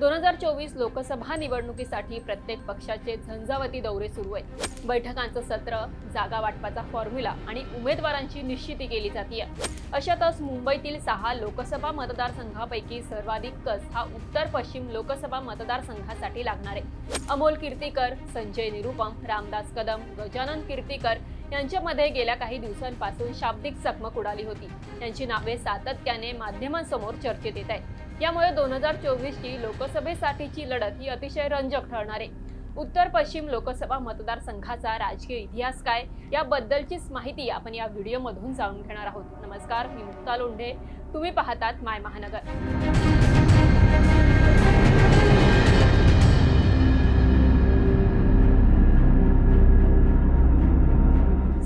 दोन हजार चोवीस लोकसभा निवडणुकीसाठी प्रत्येक पक्षाचे झंझावती दौरे सुरू आहेत. बैठकांचं सत्र जागा वाटपाचा फॉर्म्युला आणि उमेदवारांची निश्चिती केली जाते अशातच मुंबईतील सहा लोकसभा मतदारसंघापैकी सर्वाधिक कस हा उत्तर पश्चिम लोकसभा मतदारसंघासाठी लागणार आहे. अमोल कीर्तीकर संजय निरुपम रामदास कदम गजानन कीर्तीकर यांच्यामध्ये गेल्या काही दिवसांपासून शाब्दिक चकमक उडाली होती. त्यांची नावे सातत्याने माध्यमांसमोर चर्चेत येत आहेत. यामुळे दोन हजार चोवीसची लोकसभेसाठीची लढत ही अतिशय रंजक ठरणार आहे. उत्तर पश्चिम लोकसभा मतदारसंघाचा राजकीय इतिहास काय याबद्दलचीच माहिती आपण या व्हिडिओमधून जाणून घेणार आहोत. नमस्कार मी मुक्ता लोंढे. तुम्ही पाहतात माय महानगर.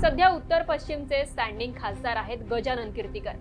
सध्या उत्तर पश्चिमचे स्टँडिंग खासदार आहेत गजानन कीर्तीकर.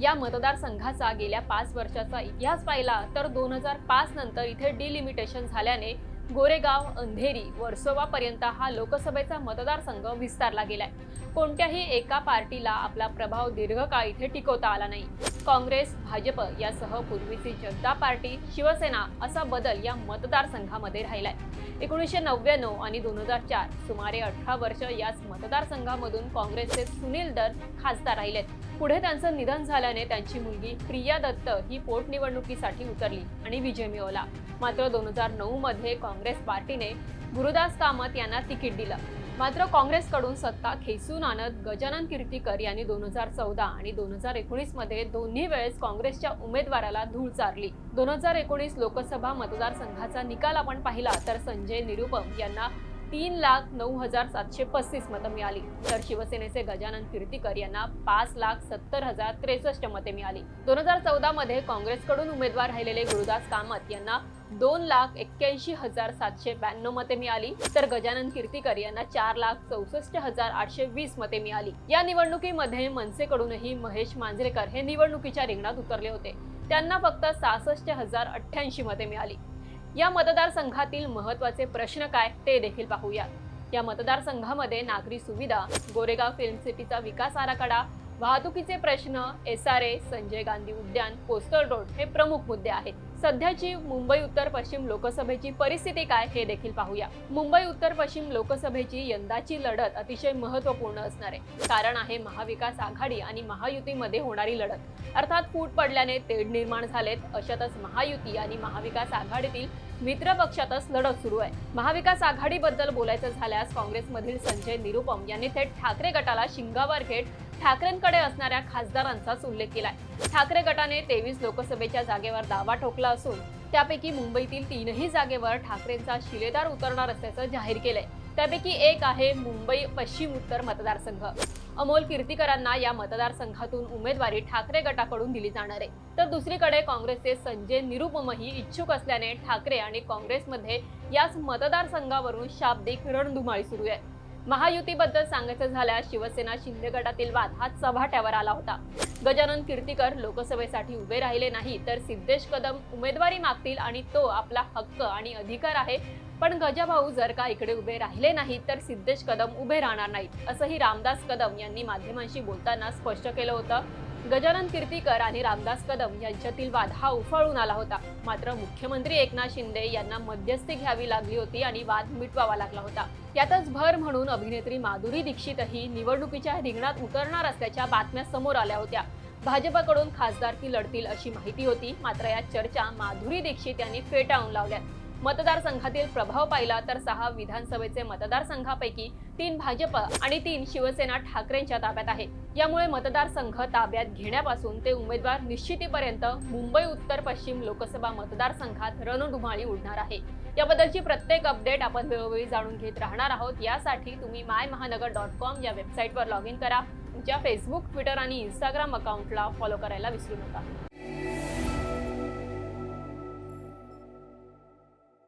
या मतदारसंघाचा गेल्या पाच वर्षाचा इतिहास पाहिला तर दोन हजार पाच नंतर इथे डिलिमिटेशन झाल्याने गोरेगाव अंधेरी वर्सोवापर्यंत हा लोकसभेचा मतदारसंघ विस्तारला गेलाय. कोणत्याही एका पार्टीला आपला प्रभाव दीर्घकाळ इथे टिकवता आला नाही. काँग्रेस भाजप यासह पूर्वीची जनता पार्टी शिवसेना असा बदल या मतदारसंघामध्ये राहिलाय. एकोणीसशे नव्याण्णव आणि दोन हजार चार सुमारे अठरा वर्ष याच मतदारसंघामधून काँग्रेसचे सुनील दत्त खासदार राहिलेत. पुढे त्यांचं निधन झाल्याने त्यांची मुलगी प्रिया दत्त ही पोटनिवडणुकीसाठी उतरली आणि विजय मिळवला. मात्र दोन हजार नऊ मध्ये काँग्रेस पार्टीने गुरुदास कामत यांना तिकीट दिलं. मात्र काँग्रेसकडून सत्ता खेचून आणत गजानन कीर्तीकर यांनी दोन हजार चौदा आणि दोन हजार एकोणीसमध्ये दोन्ही वेळेस काँग्रेसच्या उमेदवाराला धूळ चारली. दोन हजार एकोणीस लोकसभा मतदारसंघाचा निकाल आपण पाहिला तर संजय निरुपम यांना तीन लाख नऊ हजार सातशे पस्तीस मतं मिळाली. तर शिवसेनेचे गजानन कीर्तीकर यांना पाच लाख सत्तर हजार त्रेसष्ट मते मिळाली. दोन हजार चौदा मध्ये काँग्रेसकडून उमेदवार राहिलेले गुरुदास कामत यांना दोन लाख एक्क्याऐंशी हजार सातशे ब्याण्णव मते मिळाली. तर गजानन कीर्तीकर यांना चार लाख चौसष्ट हजार आठशे वीस मते मिळाली. या निवडणुकीमध्ये मनसेकडूनही महेश मांजरेकर हे निवडणुकीच्या रिंगणात उतरले होते. त्यांना फक्त सहासष्ट हजार अठ्ठ्याऐंशी मते मिळाली. या मतदारसंघातील महत्त्वाचे प्रश्न काय ते देखील पाहूया या मतदारसंघामध्ये नागरी सुविधा गोरेगाव फिल्म सिटीचा विकास आराखडा वाहतुकीचे प्रश्न S R A Sanjay Gandhi उद्यान कोस्टल रोड हे प्रमुख मुद्दे आहेत. सध्याची मुंबई उत्तर पश्चिम लोकसभेची परिस्थिती काय हे देखील पाहूया. मुंबई उत्तर पश्चिम लोकसभेची यंदाची लढत अतिशय महत्त्वपूर्ण असणार आहे. कारण आहे महाविकास आघाडी आणि महायुतीमध्ये होणारी लढत. अर्थात फूट पडल्याने तेढ निर्माण झालेत. अशातच महायुती आणि महाविकास आघाडीतील मित्र पक्षातच लढत सुरू आहे. महाविकास आघाडीबद्दल बोलायचं झाल्यास काँग्रेसमधील संजय निरुपम यांनी थेट ठाकरे गटाला शिंगावर घेत ठाकरेंकडे असणाऱ्या खासदारांचाच उल्लेख केलाय. ठाकरे गटाने तेवीस लोकसभेच्या जागेवर दावा ठोकला असून त्यापैकी मुंबईतील तीनही जागेवर ठाकरेंचा शिलेदार उतरणार असल्याचं जाहीर केलंय. त्यापैकी एक आहे मुंबई पश्चिम उत्तर मतदारसंघ. अमोल कीर्तीकरांना या मतदारसंघातून उमेदवारी ठाकरे गटाकडून दिली जाणार आहे. तर दुसरीकडे काँग्रेसचे संजय निरुपमही इच्छुक असल्याने ठाकरे आणि काँग्रेसमध्ये याच मतदारसंघावरून शाब्दिक रणधुमाळी सुरू आहे. महायुतीबद्दल सांगायचं झाल्यास शिवसेना शिंदे गटातील वाद हा चव्हाट्यावर आला होता. गजानन कीर्तीकर लोकसभेसाठी उभे राहिले नाही तर सिद्धेश कदम उमेदवारी मागतील आणि तो आपला हक्क आणि अधिकार आहे. पण गजाभाऊ जर का इकडे उभे राहिले नाही तर सिद्धेश कदम उभे राहणार नाहीत असंही रामदास कदम यांनी माध्यमांशी बोलताना स्पष्ट केलं होतं. गजानन कीर्तीकर आणि रामदास कदम यांच्यातील वाद हा उफाळून आला होता. मात्र मुख्यमंत्री एकनाथ शिंदे यांना मध्यस्थी घ्यावी लागली होती आणि वाद मिटवावा लागला होता. यातच भर म्हणून अभिनेत्री माधुरी दीक्षितही निवडणुकीच्या रिंगणात उतरणार असल्याच्या बातम्या समोर आल्या होत्या. भाजपकडून खासदारकी लढतील अशी माहिती होती मात्र या चर्चा माधुरी दीक्षित यांनी फेटाळून लावल्यात. मतदारसंघातील प्रभाव पाहिला तर सहा विधानसभेचे मतदारसंघापैकी तीन भाजप आणि तीन शिवसेना ठाकरेंच्या ताब्यात आहे यामुळे मतदारसंघ ताब्यात घेण्यापासून ते उमेदवार निश्चितीपर्यंत मुंबई उत्तर पश्चिम लोकसभा मतदारसंघात रणधुमाळी उडणार आहे. याबद्दलची प्रत्येक अपडेट आपण वेळोवेळी जाणून घेत राहणार आहोत. यासाठी तुम्ही माय महानगर डॉट कॉम या वेबसाईटवर लॉग इन करा. तुमच्या फेसबुक ट्विटर आणि इंस्टाग्राम अकाउंटला फॉलो करायला विसरू नका.